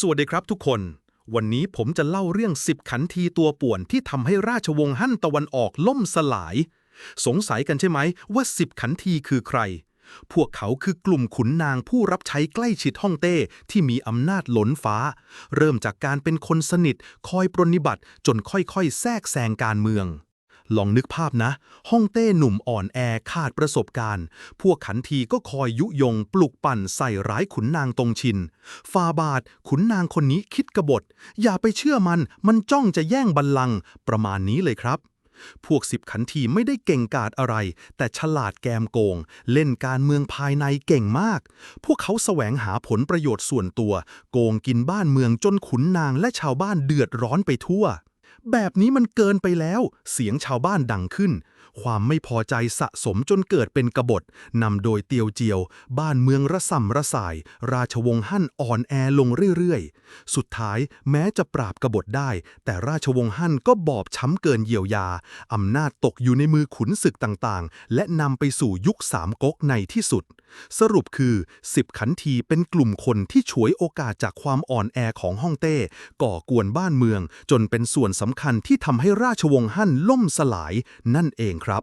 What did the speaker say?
สวัสดีครับทุกคน วันนี้ผมจะเล่าเรื่อง10ขันทีตัวป่วนที่ทำให้ราชวงศ์ฮั่นตะวันออกล่มสลาย สงสัยกันใช่ไหมว่า10ขันทีคือใคร พวกเขาคือกลุ่มขุนนางผู้รับใช้ใกล้ชิดฮ่องเต้ที่มีอำนาจหล้นฟ้า เริ่มจากการเป็นคนสนิทคอยปรนนิบัติจนค่อยๆ แทรกแซงการเมือง ลองนึกภาพนะฮ่องเต้หนุ่มอ่อนแอขาดประสบการณ์ พวกขันทีก็คอยยุยงปลุกปั่นใส่ร้ายขุนนางตรงชิน ฟาบาทขุนนางคนนี้คิดกบฏ อย่าไปเชื่อมัน มันจ้องจะแย่งบัลลังก์ประมาณนี้เลยครับ พวกสิบขันทีไม่ได้เก่งกาจอะไร แต่ฉลาดแกมโกง เล่นการเมืองภายในเก่งมาก พวกเขาแสวงหาผลประโยชน์ส่วนตัว โกงกินบ้านเมืองจนขุนนางและชาวบ้านเดือดร้อนไปทั่ว แบบนี้มันเกินไปแล้ว เสียงชาวบ้านดังขึ้น ความไม่พอใจสะสมจนเกิดเป็นกบฏนำโดยเตียวเจียว บ้านเมืองระส่ำระสาย ราชวงศ์ฮั่นอ่อนแอลงเรื่อยๆ สุดท้ายแม้จะปราบกบฏได้ แต่ราชวงศ์ฮั่นก็บอบช้ำเกินเยียวยาอำนาจตกอยู่ในมือขุนศึกต่างๆ และนำไปสู่ยุคสามก๊กในที่สุด สรุปคือ 10 ขันทีเป็นกลุ่มคนที่ฉวยโอกาสจากความอ่อนแอของฮ่องเต้ ก่อกวนบ้านเมือง จนเป็นส่วนสำคัญที่ทำให้ราชวงศ์ฮั่นล่มสลายนั่นเองครับ